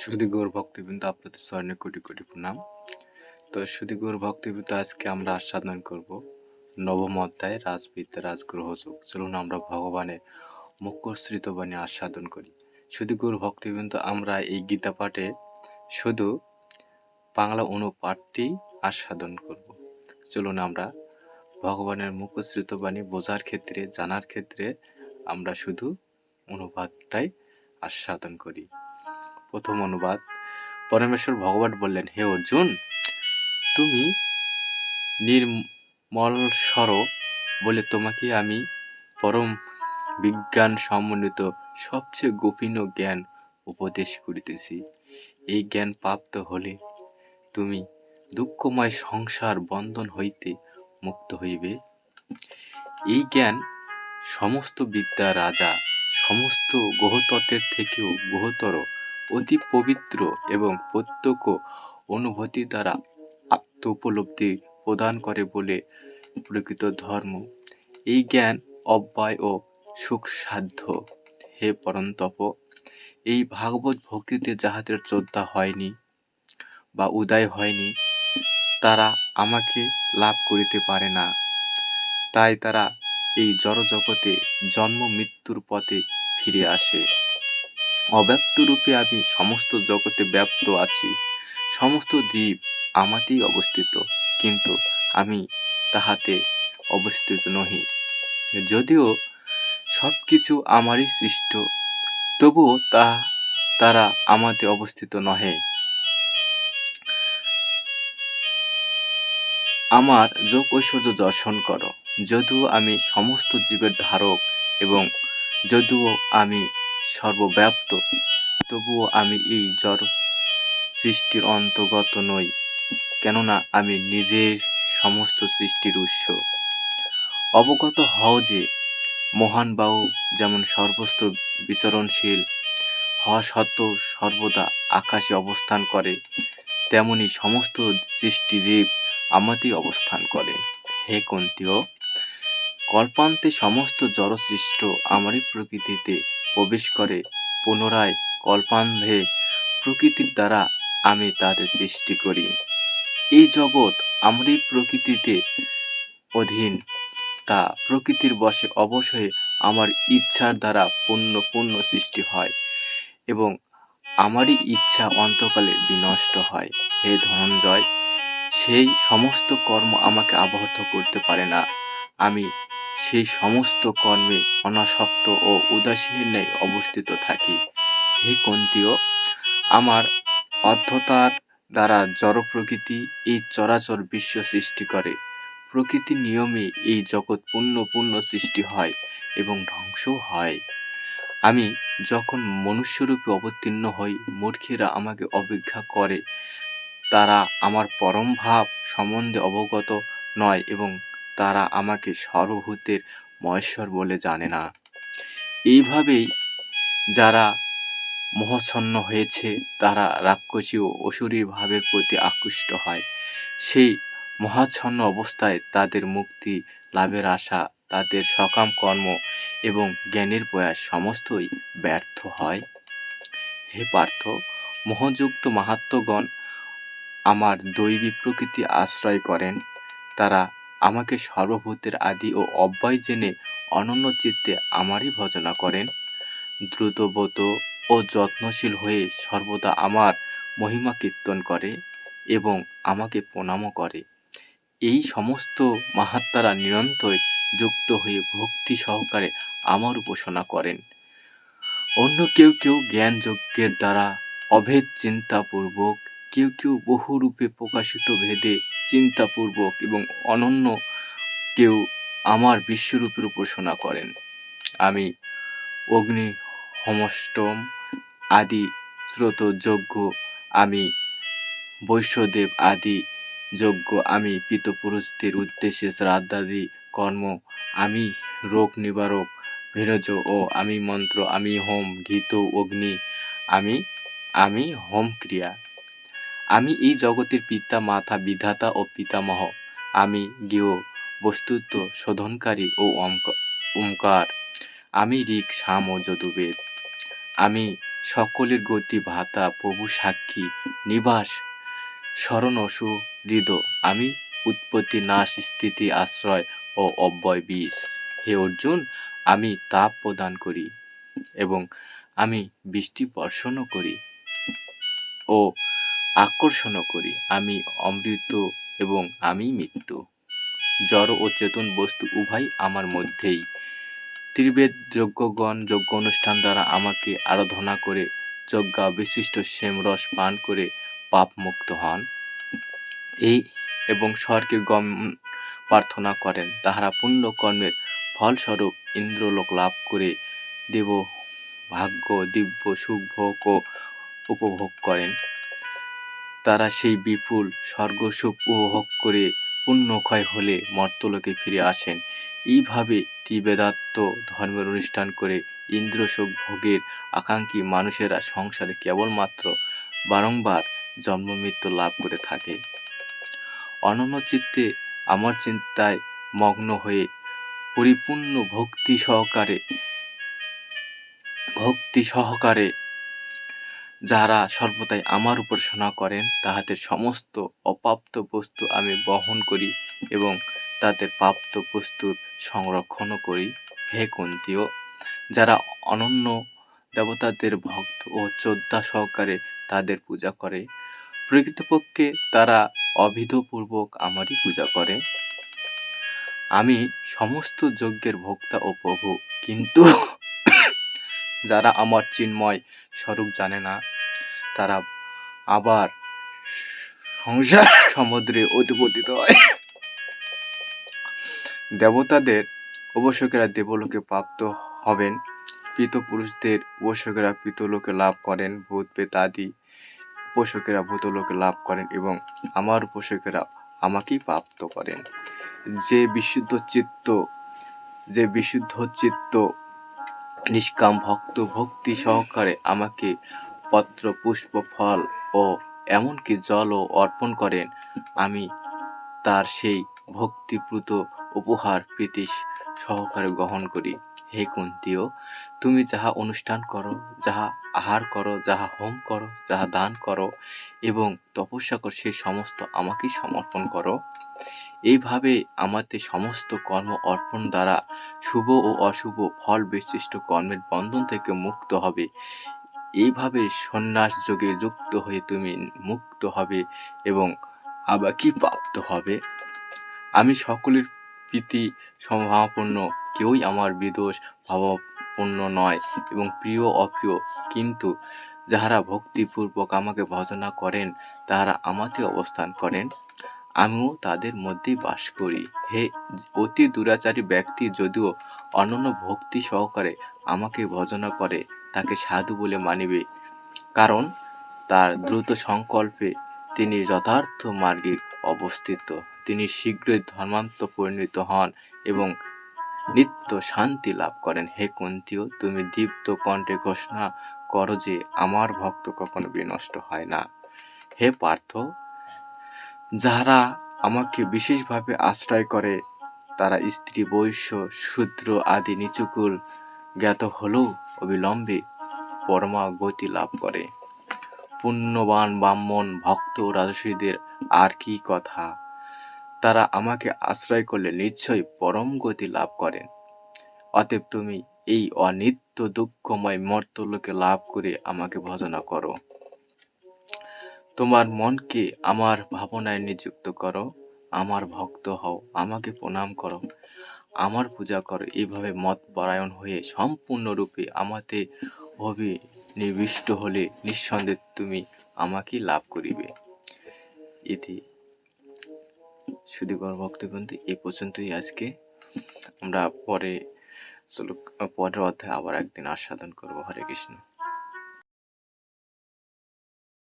সুধী গৌর ভক্তবৃন্দ, আপনাদের স্বর্ণে কোটি কোটি প্রণাম। তো সুধী গৌর ভক্তবৃন্দ, আজকে আমরা আস্বাদন করব নবম অধ্যায় রাজবিদ্যা রাজগ্রহ যোগ। চলুন আমরা ভগবানের মুখশ্রিত বাণী আস্বাদন করি। সুধী গৌর ভক্তবৃন্দ, আমরা এই গীতা পাঠে শুধু বাংলা অনুপাঠটি আস্বাদন করব। চলুন আমরা ভগবানের মুখশ্রিত বাণী বোঝার ক্ষেত্রে, জানার ক্ষেত্রে আমরা শুধু অনুবাদটাই আস্বাদন করি। প্রথম অনুবাদ। পরমেশ্বর ভগবান বললেন, হে অর্জুন, তুমি নির্মল স্বর বলে তোমাকে আমি পরম বিজ্ঞান সমন্বিত সবচেয়ে গোপীন জ্ঞান উপদেশ করিতেছি। এই জ্ঞান প্রাপ্ত হলে তুমি দুঃখময় সংসার বন্ধন হইতে মুক্ত হইবে। এই জ্ঞান সমস্ত বিদ্যা রাজা, সমস্ত গ্রহতত্ত্বের থেকেও গ্রহতর অতি পবিত্র এবং প্রত্যক্ষ অনুভূতি দ্বারা আত্ম উপলব্ধি প্রদান করে বলে প্রকৃত ধর্ম। এই জ্ঞান অব্যয় ও সুখসাধ্য। হে পরন্তপ এই ভাগবত ভক্তিতে যাহাদের শ্রদ্ধা হয়নি বা উদয় হয়নি, তারা আমাকে লাভ করিতে পারে না। তাই তারা এই জড়জগতে জন্ম মৃত্যুর পথে ফিরে আসে। অব্যক্ত রূপে আমি সমস্ত জগতে ব্যাপ্ত আছি। সমস্ত দ্বীপ আমাতেই অবস্থিত, কিন্তু আমি তাহাতে অবস্থিত নহি। যদিও সব কিছু আমারই সৃষ্ট, তবুও তা, তারা আমাতে অবস্থিত নহে। আমার যোগ ঐশ্বর্য দর্শন করো। যদিও আমি সমস্ত জীবের ধারক এবং যদিও আমি সর্বব্যাপ্ত। তবুও আমি এই জড় সৃষ্টির অন্তর্গত নই, কেননা আমি নিজের সমস্ত সৃষ্টির উৎস। অবগত হও যে, মহান বাহু যেমন সর্বস্ত্র বিচরণশীল হওয়া সত্ত্বেও সর্বদা আকাশে অবস্থান করে, তেমনি সমস্ত সৃষ্টিজীব আমাতেই অবস্থান করে। হে কন্তীয় কল্পান্তে সমস্ত জড়সৃষ্ট আমারই প্রকৃতিতে প্রবেশ করে, পুনরায় কল্পান্ধে প্রকৃতির দ্বারা আমি তাদের সৃষ্টি করি। এই জগৎ আমারই প্রকৃতিতে অধীন। তা প্রকৃতির বশে অবশ্যই আমার ইচ্ছার দ্বারা পূর্ণ পূর্ণ সৃষ্টি হয় এবং আমারই ইচ্ছা অন্তকালে বিনষ্ট হয়। হে ধনঞ্জয়, সেই সমস্ত কর্ম আমাকে আবদ্ধ করতে পারে না। আমি সেই সমস্ত কর্মে অনাসক্ত ও উদাসীনের ন্যায় অবস্থিত থাকি। হে কন্তীয় আমার অধ্যতার দ্বারা জড় প্রকৃতি এই চরাচর বিশ্ব সৃষ্টি করে। প্রকৃতি নিয়মে এই জগৎ পূর্ণ পূর্ণ সৃষ্টি হয় এবং ধ্বংসও হয়। আমি যখন মনুষ্যরূপে অবতীর্ণ হই, মূর্খেরা আমাকে অবজ্ঞা করে। তারা আমার পরম ভাব সম্বন্ধে অবগত নয় এবং তারা আমাকে সর্বভূতের মহেশ্বর বলে জানে না। এইভাবেই যারা মোহচ্ছন্ন হয়েছে, তারা রাক্ষসী ও অসুরী ভাবের প্রতি আকৃষ্ট হয়। সেই মহাচ্ছন্ন অবস্থায় তাদের মুক্তি লাভের আশা, তাদের সকাম কর্ম এবং জ্ঞানের প্রয়াস সমস্তই ব্যর্থ হয়। হে পার্থ, মোহযুক্ত মাহাত্মগণ আমার দৈবী প্রকৃতি আশ্রয় করেন। তারা আমাকে সর্বভূতের আদি ও অব্যয় জেনে অনন্য চিত্তে আমারই ভজনা করেন। দ্রুতবত ও যত্নশীল হয়ে সর্বদা আমার মহিমা কীর্তন করে এবং আমাকে প্রণামও করে। এই সমস্ত মাহাত্মারা নিরন্তর যুক্ত হয়ে ভক্তি সহকারে আমার উপাসনা করেন। অন্য কেউ কেউ জ্ঞান যজ্ঞের দ্বারা অভেদ চিন্তাপূর্বক কেউ কেউ বহুরূপে প্রকাশিত ভেদে চিন্তাপূর্বক এবং অনন্য কেউ আমার বিশ্বরূপের উপাসনা করেন। আমি অগ্নি, হোমষ্টম আদি, স্রোত, যজ্ঞ, আমি বৈশ্যদেব আদি, যজ্ঞ, আমি পিতপুরুষদের উদ্দেশ্যে শ্রাদ্ধাদি, কর্ম, আমি রোগ নিবারক ভেরজ ও আমি মন্ত্র, আমি হোম ঘিত অগ্নি, আমি আমি হোম ক্রিয়া। আমি এই জগতের পিতা, মাতা, বিধাতা ও পিতামহ। আমি গৃহ বস্তুত্ব শোধনকারী ও ওঙ্কার আমি ঋক, সাম ও যদুবেদ। আমি সকলের গতি ভাতা, প্রভু সাক্ষী, নিবাস স্মরণ সুহৃদ। আমি উৎপত্তি, নাশ, স্থিতি, আশ্রয় ও অব্যয়, বিষ। হে অর্জুন, আমি তাপ প্রদান করি এবং আমি বৃষ্টি বর্ষণও করি। ও আকর্ষণও করি। আমি অমৃত এবং আমি মৃত্যু। জড় ও চেতন বস্তু উভয় আমার মধ্যেই। ত্রিবেদ যজ্ঞগণ যজ্ঞ অনুষ্ঠান দ্বারা আমাকে আরাধনা করে, যজ্ঞা বিশিষ্ট সেমরস পান করে পাপ মুক্ত হন। এই এবং স্বর্গে গম প্রার্থনা করেন। তাহারা পুণ্য কর্মের ফলস্বরূপ ইন্দ্রলোক লাভ করে দেব ভাগ্য দিব্য, সুখ, ভোগ উপভোগ করেন। তারা সেই বিপুল স্বর্গসুখ উপভোগ করে পুণ্যক্ষয় হলে মর্তলোকে ফিরে আসেন। এইভাবে ত্রিবেদাত্ম ধর্মের অনুষ্ঠান করে ইন্দ্রসুখ ভোগের আকাঙ্ক্ষী মানুষেরা সংসারে কেবলমাত্র বারংবার জন্ম মৃত্যু লাভ করে থাকে। অনন্য চিত্তে আমার চিন্তায় মগ্ন হয়ে পরিপূর্ণ ভক্তি সহকারে ভক্তি সহকারে যারা সর্বদাই আমার উপাসনা করেন, তাহাদের সমস্ত অপ্রাপ্ত বস্তু আমি বহন করি এবং তাদের প্রাপ্ত বস্তুর সংরক্ষণও করি। হে কুন্তীয়, যারা অনন্য দেবতাদের ভক্ত ও শ্রদ্ধা সহকারে তাদের পূজা করে, প্রকৃতপক্ষে তারা অবিধপূর্বক আমারই পূজা করে। আমি সমস্ত যজ্ঞের ভোক্তা ও প্রভু, কিন্তু যারা আমার চিন্ময় স্বরূপ জানে না তারা আবার সংসার সমুদ্রে অধিপতিত হয়। দেবতাদের উপাসকেরা দেবলোকে প্রাপ্ত হবেন। পুরুষদের উপাসকেরা পিতলোকে লাভ করেন, ভূত পেতাদি উপাসকেরা ভূতলোকে লাভ করেন এবং আমার উপাসকেরা আমাকেই প্রাপ্ত করেন। যে বিশুদ্ধ চিত্ত, যে বিশুদ্ধ চিত্ত, নিষ্কাম ভক্ত, ভক্তি সহকারে আমাকে পত্র, পুষ্প, ফল ও এমনকি জলও অর্পণ করেন। আমি তার সেই ভক্তিপ্রুত উপহার প্রীতি সহকারে গ্রহণ করি। হে কুন্তীয় তুমি যাহা অনুষ্ঠান করো, যাহা আহার করো, যাহা হোম করো, যাহা দান করো এবং তপস্যা করো সেই সমস্ত আমাকেই সমর্পণ করো। এইভাবে আমাদের সমস্ত কর্ম অর্পণ দ্বারা শুভ ও অশুভ ফল বিশিষ্ট কর্মের বন্ধন থেকে মুক্ত হবে। এইভাবে সন্ন্যাস যোগে যুক্ত হয়ে তুমি মুক্ত হবে এবং আবার কি প্রাপ্ত হবে? আমি সকলের প্রীতি সম্ভাবপূর্ণ, কেউই আমার বিদোষ ভাবাপন্ন নয় এবং প্রিয় অপ্রিয়। কিন্তু যাহারা ভক্তিপূর্বক আমাকে ভজনা করেন, তাহারা আমাতে অবস্থান করেন। আমিও তাদের মধ্যেই বাস করি। হে অতি দুরাচারী ব্যক্তি, যদিও অনন্য ভক্তি সহকারে আমাকে ভজনা করে তাকে সাধু বলে মানিবে, কারণ তার দ্রুত সংকল্পে তিনি যথার্থ মার্গে অবস্থিত। তিনি শীঘ্রই ধর্মান্ত পরিণত হন এবং নিত্য শান্তি লাভ করেন। হে কুন্তীয়, তুমি দীপ্ত কণ্ঠে ঘোষণা করো যে আমার ভক্ত কখনো বিনষ্ট হয় না। হে পার্থ যারা আমাকে বিশেষভাবে আশ্রয় করে, তারা স্ত্রী বৈশ্য, শূদ্র আদি নিচুকুল জ্ঞাত হলেও অবিলম্বে পরমা গতি লাভ করে। পুণ্যবান ব্রাহ্মণ, ভক্ত রাজসীদের আর কি কথা? তারা আমাকে আশ্রয় করলে নিশ্চয়ই পরম গতি লাভ করেন। অতএব তুমি এই অনিত্য দুঃখময় মর্তলোকে লাভ করে আমাকে ভজনা করো। তোমার মনকে আমার ভাবনায় নিযুক্ত করো। আমার ভক্ত হও, আমাকে প্রণাম করো। আমার পূজা করো। এইভাবে মত পরায়ণ হয়ে সম্পূর্ণরূপে আমাতে হবে নিবিষ্ট হলে নিঃসন্দেহে তুমি আমাকেই লাভ করিবে। ইতি শুধু ভক্তবন্ধু এই পর্যন্তই আজকে। আমরা পরে চলো পরের অধ্যায়ে আবার একদিন আস্বাদন করব। হরে কৃষ্ণ।